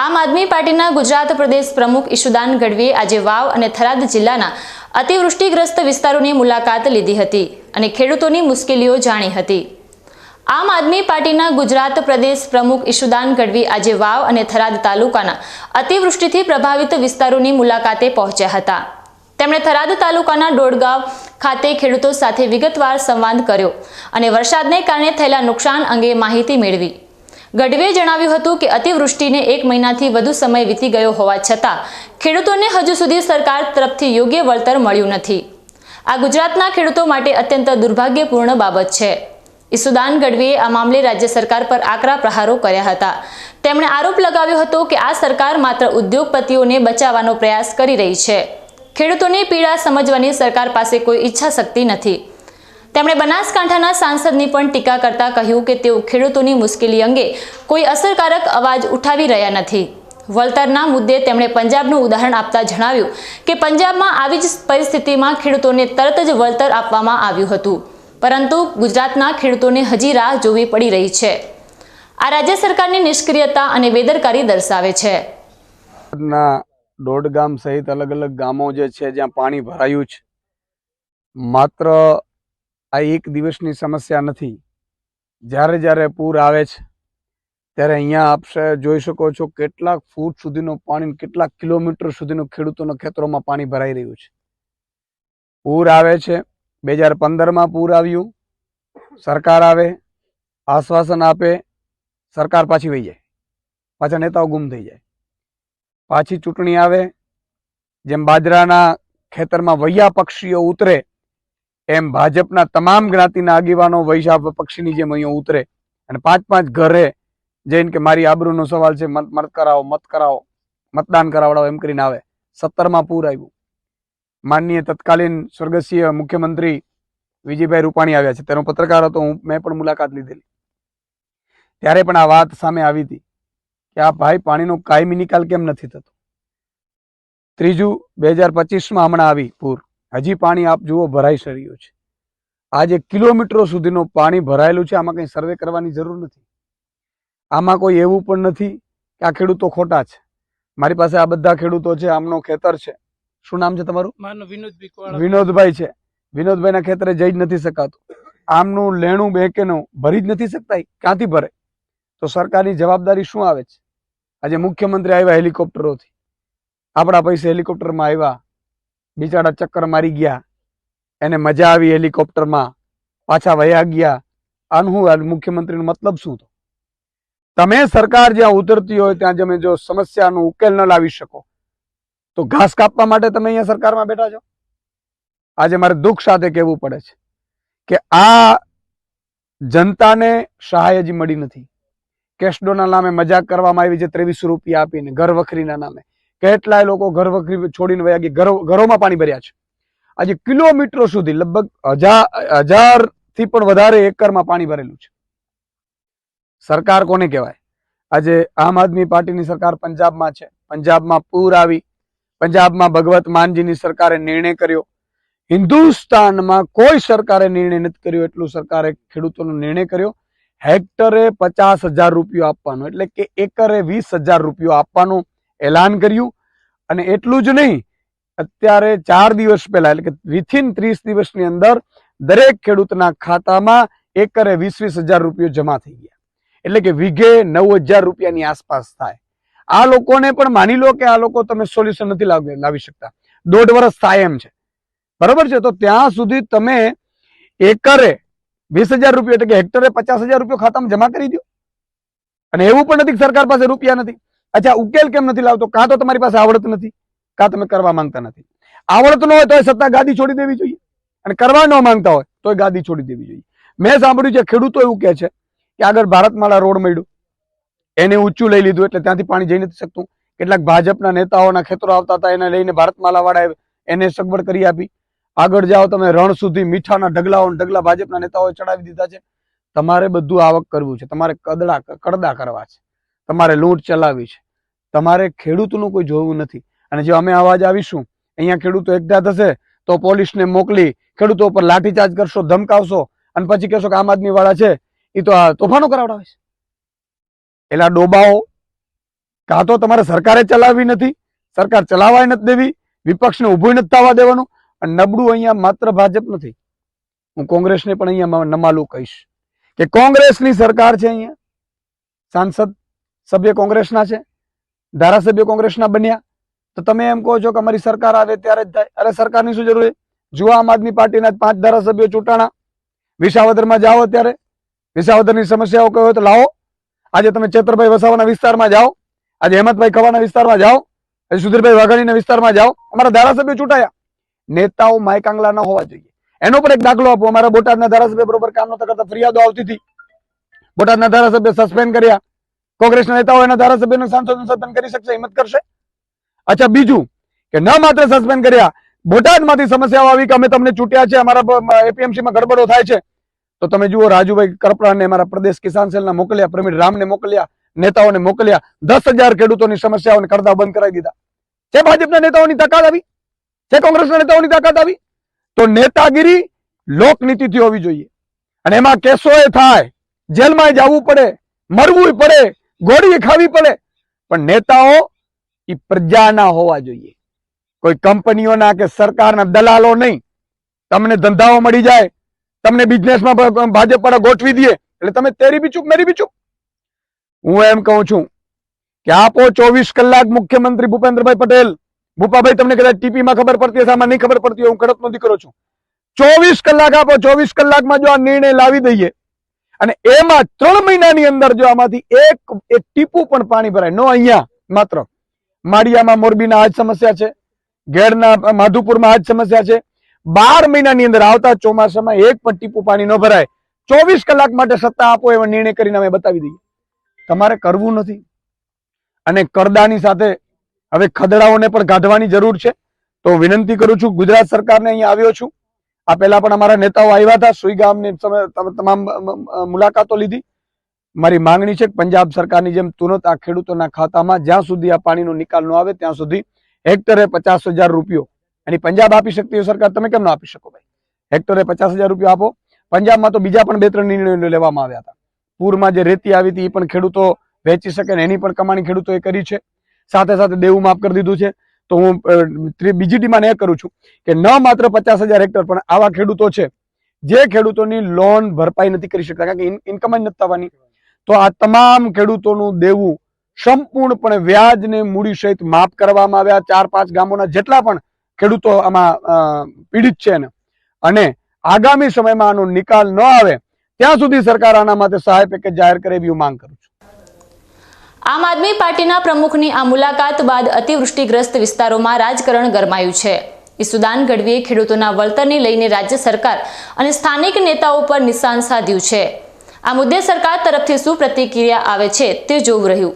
આમ આદમી પાર્ટીના ગુજરાત પ્રદેશ પ્રમુખ ઈશુદાન ગઢવીએ આજે વાવ અને થરાદ જિલ્લાના અતિવૃષ્ટિગ્રસ્ત વિસ્તારોની મુલાકાત લીધી હતી અને ખેડૂતોની મુશ્કેલીઓ જાણી હતી. આમ આદમી પાર્ટીના ગુજરાત પ્રદેશ પ્રમુખ ઈશુદાન ગઢવી આજે વાવ અને થરાદ તાલુકાના અતિવૃષ્ટિથી પ્રભાવિત વિસ્તારોની મુલાકાતે પહોંચ્યા હતા. તેમણે થરાદ તાલુકાના ડોડગાંવ ખાતે ખેડૂતો સાથે વિગતવાર સંવાદ કર્યો અને વરસાદને કારણે થયેલા નુકસાન અંગે માહિતી મેળવી. ગઢવીએ જણાવ્યું હતું કે અતિવૃષ્ટિને એક મહિનાથી વધુ સમય વીતી ગયો હોવા છતાં ખેડૂતોને હજુ સુધી સરકાર તરફથી યોગ્ય વળતર મળ્યું નથી. આ ગુજરાતના ખેડૂતો માટે અત્યંત દુર્ભાગ્યપૂર્ણ બાબત છે. ઈસુદાન ગઢવીએ આ મામલે રાજ્ય સરકાર પર આકરા પ્રહારો કર્યા હતા. તેમણે આરોપ લગાવ્યો હતો કે આ સરકાર માત્ર ઉદ્યોગપતિઓને બચાવવાનો પ્રયાસ કરી રહી છે. ખેડૂતોની પીડા સમજવાની સરકાર પાસે કોઈ ઈચ્છા શક્તિ નથી. તેમણે બનાસકાંઠાના સાંસદની પણ ટીકા કરતા કહ્યું કે તેઓ ખેડૂતોની મુશ્કેલી અંગે કોઈ અસરકારક અવાજ ઉઠાવી રહ્યા નથી. વળતરના મુદ્દે તેમણે પંજાબનું ઉદાહરણ આપતા જણાવ્યું કે પંજાબમાં આવી જ પરિસ્થિતિમાં ખેડૂતોને તરત જ વળતર આપવામાં આવ્યું હતું. પરંતુ ગુજરાતના ખેડૂતોને હજી રાહ જોવી પડી રહી છે. આ રાજ્ય સરકારની નિષ્ક્રિયતા અને બેદરકારી દર્શાવે છે. દોઢ ગામ સહિત અલગ અલગ ગામો જે છે જ્યાં પાણી ભરાયું છે, માત્ર આ એક દિવસની સમસ્યા નથી. જ્યારે જ્યારે પૂર આવે છે, ત્યારે અહીંયા આપશે જોઈ શકો છો કેટલાક ફૂટ સુધીનું પાણી કેટલાક કિલોમીટર સુધીનું ખેડૂતોના ખેતરોમાં પાણી ભરાઈ રહ્યું છે. પૂર આવે છે, બે હજાર પંદરમાં પૂર આવ્યું, સરકાર આવે, આશ્વાસન આપે, સરકાર પાછી વહી જાય, પાછા નેતાઓ ગુમ થઈ જાય. પાછી ચૂંટણી આવે, જેમ બાજરાના ખેતરમાં વૈયા પક્ષીઓ ઉતરે એમ ભાજપના તમામ જ્ઞાતિના આગેવાનો વૈશા પક્ષીની જેમ અહીંયા ઉતરે અને પાંચ પાંચ ઘરે જઈને કે મારી આબરૂનો સવાલ છે, મત મત કરાવો મત કરાવો, મતદાન કરાવડાવો એમ કરીને આવે. સત્તરમાં પૂર આવ્યું. માનનીય તત્કાલીન સ્વર્ગસ્ય મુખ્યમંત્રી વિજયભાઈ રૂપાણી આવ્યા છે. તેનો પત્રકાર હતો, હું, મેં પણ મુલાકાત લીધેલી. ત્યારે પણ આ વાત સામે આવી હતી કે આ ભાઈ પાણીનો કાયમી નિકાલ કેમ નથી થતો? ત્રીજું, બે હજાર પચીસમાં હમણાં આવી પૂર. હજી પાણી આપ જુઓ ભરાઈ રહ્યું છે. આજે કિલોમીટરો સુધીનું પાણી ભરાયેલું છે આમાં કંઈ સર્વે કરવાની જરૂર નથી. આમાં કોઈ એવું પણ નથી કે આ ખેડૂતો ખોટા છે. મારી પાસે આ બધા ખેડૂતો છે આમનો ખેતર છે. શું નામ છે તમારું? વિનોદભાઈ છે. વિનોદભાઈના ખેતરે જઈ જ નથી શકાતું. આમનું લેણું બેંકેનું ભરી જ નથી શકતા ક્યાંથી ભરે? તો સરકારની જવાબદારી શું આવે છે? આજે મુખ્યમંત્રી આવ્યા હેલિકોપ્ટરોથી. આપણા પૈસે હેલિકોપ્ટરમાં આવ્યા. બિચારા ચક્કર મારી ગયા. એને મજા આવી હેલિકોપ્ટરમાં. પાછા વયા ગયા. આનું હું મુખ્યમંત્રીનો મતલબ શું તો તમે સરકાર જ્યાં ઉતરતી હોય ત્યાં તમે જો સમસ્યાનો ઉકેલ ન લાવી શકો, તો ઘાસ કાપવા માટે તમે અહીંયા સરકારમાં બેઠા છો? આજે મારે દુઃખ સાથે કહેવું પડે છે કે આ જનતાને સહાય હજી મળી નથી. કેસ્ટોના નામે મજાક કરવામાં આવી છે ત્રેવીસો રૂપિયા આપીને, ઘર વખરીના નામે. કેટલાય લોકો ઘર વખરી છોડીને વયા ગયા, ઘરો ઘરોમાં પાણી ભર્યા છે. આજે કિલોમીટરો સુધી લગભગ હજાર હજારથી પણ વધારે એકરમાં પાણી ભરેલું છે. સરકાર કોને કહેવાય? આજે આમ આદમી પાર્ટીની સરકાર પંજાબમાં છે. પંજાબમાં પૂર આવી. પંજાબમાં ભગવત માનજીની સરકારે નિર્ણય કર્યો. હિન્દુસ્તાનમાં કોઈ સરકારે નિર્ણય નથી કર્યો એટલું સરકારે ખેડૂતોનો નિર્ણય કર્યો. હેક્ટરે પચાસ હજાર રૂપિયો આપવાનો, એટલે કે એકરે વીસ હજાર રૂપિયો આપવાનું. એલાન કર્યું. અને એટલું જ નહીં, અત્યારે ચાર દિવસ પહેલા, એટલે કે વિથિન ત્રીસ દિવસની અંદર, દરેક ખેડૂતના ખાતામાં એકરે વીસ વીસ હજાર રૂપિયો જમા થઈ ગયા. એટલે કે વીઘે નવ હજાર રૂપિયાની આસપાસ થાય. આ લોકોને પણ માની લો કે આ લોકો તમે સોલ્યુશન નથી લાવી શકતા. દોઢ વર્ષ થાય એમ છે. બરોબર છે? તો ત્યાં સુધી તમે એકરે વીસ હજાર રૂપિયા, એટલે કે હેક્ટરે પચાસ હજાર રૂપિયા ખાતામાં જમા કરી દો. અને એવું પણ નથી સરકાર પાસે રૂપિયા નથી. અચ્છા, ઉકેલ કેમ નથી લાવતો? કાં તો તમારી પાસે આવડત નથી, કાં તમે કરવા માંગતા નથી. આવડત ન હોય તો સત્તા ગાદી છોડી દેવી જોઈએ. અને કરવા ન માંગતા હોય તો ગાદી છોડી દેવી જોઈએ. મેં સાંભળ્યું છે, ખેડૂતો એવું કહે છે કે આગળ ભારતમાળા રોડ મળ્યું. એને ઊંચું લઈ લીધું એટલે ત્યાંથી પાણી જઈ નથી શકતું. કેટલાક ભાજપના નેતાઓના ખેતરો આવતા હતા, એને લઈને ભારતમાલા વાળાએ એને સગવડ કરી આપી. આગળ જાઓ તમે, રણ સુધી મીઠાના ઢગલાઓ ઢગલા ભાજપના નેતાઓએ ચડાવી દીધા છે. તમારે બધું આવક કરવું છે. તમારે કદડા, કડદા કરવા છે. તમારે લૂંટ ચલાવી છે. તમારે ખેડૂતનું કોઈ જોવું નથી. અને જો અમે અવાજ આવીશું, અહીંયા ખેડૂતો એકઠા થશે, તો પોલીસને મોકલી ખેડૂતો ઉપર લાઠીચાર્જ કરશો, ધમકાવશો, અને પછી કહેશો કે આમ આદમી વાળા છે એ તો તોફાનો કરાવડાવે છે. એટલે ડોબાઓ, કાં તો તમારે સરકારે ચલાવવી નથી, સરકાર ચલાવાય નથી દેવી, વિપક્ષને ઊભું નથી થવા દેવાનું, અને નબળું અહીંયા માત્ર ભાજપ નથી. હું કોંગ્રેસને પણ અહીંયા નમાલું કહીશ કે કોંગ્રેસની સરકાર છે અહીંયા. સાંસદ સભ્ય કોંગ્રેસના છે, ધારાસભ્ય કોંગ્રેસના બન્યા. તો તમે એમ કહો છો કે અમારી સરકાર આવે ત્યારે જ થાય. અરે સરકારની શું જરૂર છે? જુઓ આમ આદમી પાર્ટીના પાંચ ધારાસભ્યો ચૂંટાણા. વિસાવદરમાં જાઓ ત્યારે. વિસાવદરની સમસ્યાઓ કઈ હોય તો લાવો. આજે તમે ચેતરભાઈ વસાવાના વિસ્તારમાં જાઓ. આજે હેમંતભાઈ ખવાના વિસ્તારમાં જાઓ. આજે સુધીરભાઈ વાઘાણીના વિસ્તારમાં જાઓ. અમારા ધારાસભ્યો ચૂંટાયા. નેતાઓ માયકાંગલા ન હોવા જોઈએ. એનો પણ એક દાખલો આપો. અમારા બોટાદના ધારાસભ્ય બરોબર કામ નતા કરતા, ફરિયાદો આવતી હતી. બોટાદના ધારાસભ્ય સસ્પેન્ડ કર્યા. કોંગ્રેસના નેતાઓ એના ધારાસભ્યને સાંસદને સસ્પેન્ડ કરી શકશે, હિંમત કરશે? અચ્છા, બીજું કે ન માત્ર સસ્પેન્ડ કર્યા, બોટાદમાંથી સમસ્યાઓ આવી કે અમે તમને ચૂંટ્યા છે, અમારા એપીએમસીમાં ગડબડો થાય છે. તો તમે જુઓ, રાજુભાઈ કરપડાને અમારા પ્રદેશ કિસાન સેલના મોકલ્યા પ્રવીણ રામને મોકલ્યા, નેતાઓને મોકલ્યા, દસ હજાર ખેડૂતોની સમસ્યાઓને કરતા બંધ કરાવી દીધા. છે ભાજપના નેતાઓની તાકાત આવી? છે કોંગ્રેસના નેતાઓની તાકાત આવી? તો નેતાગીરી લોકનીતિથી હોવી જોઈએ. અને એમાં કેસો એ થાય. જેલમાં જવું પડે મરવું પડે. ગોળી ખાવી પડે. પણ નેતાઓ એ પ્રજાના હોવા જોઈએ. કોઈ કંપનીઓના કે સરકારના દલાલો નહીં. તમને ધંધાઓ મળી જાય. તમને બિઝનેસમાં ભાજપ પર ગોઠવી દે. એટલે તમે તેરી બી ચૂપ, મેરી બી ચૂપ. હું એમ કહું છું કે આપો ચોવીસ કલાક મુખ્યમંત્રી ભૂપેન્દ્રભાઈ પટેલ. ભૂપાભાઈ, તમને કદાચ ટીપીમાં ખબર પડતી હશે, આમાં નહીં ખબર પડતી હોય, હું કડકનો દીકરો છું. ચોવીસ કલાક આપો, ચોવીસ કલાકમાં જો આ નિર્ણય લાવી દઈએ અને એમાં ત્રણ મહિનાની અંદર જો આમાંથી એક એક ટીપું પણ પાણી ભરાય. નો અહીંયા, માત્ર. માળિયામાં મોરબીના આજ સમસ્યા છે. ઘેડના માધુપુરમાં આજ સમસ્યા છે. બાર મહિનાની અંદર આવતા ચોમાસામાં એક પણ ટીપું પાણી ન ભરાય. ચોવીસ કલાક માટે સત્તા આપો એવો નિર્ણય કરીને અમે બતાવી દઈએ. તમારે કરવું નથી. અને કરદાની સાથે હવે ખદડાઓને પણ કાઢવાની જરૂર છે. તો વિનંતી કરું છું, ગુજરાત સરકારને અહીંયા આવ્યો છું. આ પહેલા પણ અમારા નેતાઓ આવ્યા હતા. સુઈ ગામની તમામ મુલાકાતો લીધી. મારી માંગણી છે કે પંજાબ સરકારની જેમ તુરંત આ ખેડૂતોના ખાતામાં જ્યાં સુધી આ પાણીનો નિકાલ ન આવે ત્યાં સુધી હેક્ટરે પચાસ હજાર રૂપિયો અને પંજાબ આપી શકતી હોય સરકાર. તમે કેમ ન આપી શકો ભાઈ? હેક્ટરે પચાસ હજાર રૂપિયો આપો. પંજાબમાં તો બીજા પણ બે ત્રણ નિર્ણયો લેવામાં આવ્યા હતા. પૂરમાં જે રેતી આવી હતી એ પણ ખેડૂતો વેચી શકે ને એની પણ કમાણી ખેડૂતોએ કરી છે. સાથે સાથે દેવું માફ કરી દીધું છે. તો હું બીજી ટીમાં એ કરું છું કે ન માત્ર પચાસ હજાર હેક્ટર, પણ આવા ખેડૂતો છે, જે ખેડૂતોની લોન ભરપાઈ નથી કરી શકતા, કારણ કે ઇન્કમ જ નથી થવાની. તો આ તમામ ખેડૂતોનું દેવું સંપૂર્ણપણે વ્યાજને મૂડી સહિત માફ કરવામાં આવ્યા ચાર પાંચ ગામોના જેટલા પણ ખેડૂતો આમાં પીડિત છે અને આગામી સમયમાં આનો નિકાલ ન આવે, ત્યાં સુધી સરકાર આના માટે સહાય પેકેજ જાહેર કરે એવી હું માંગ કરું છું. આમ આદમી પાર્ટીના પ્રમુખની આ મુલાકાત બાદ અતિવૃષ્ટિગ્રસ્ત વિસ્તારોમાં રાજકારણ ગરમાયું છે. ઈસુદાન ગઢવીએ ખેડૂતોના વળતરને લઈને રાજ્ય સરકાર અને સ્થાનિક નેતાઓ પર નિશાન સાધ્યું છે. આ મુદ્દે સરકાર તરફથી શું પ્રતિક્રિયા આવે છે તે જોવું રહ્યું.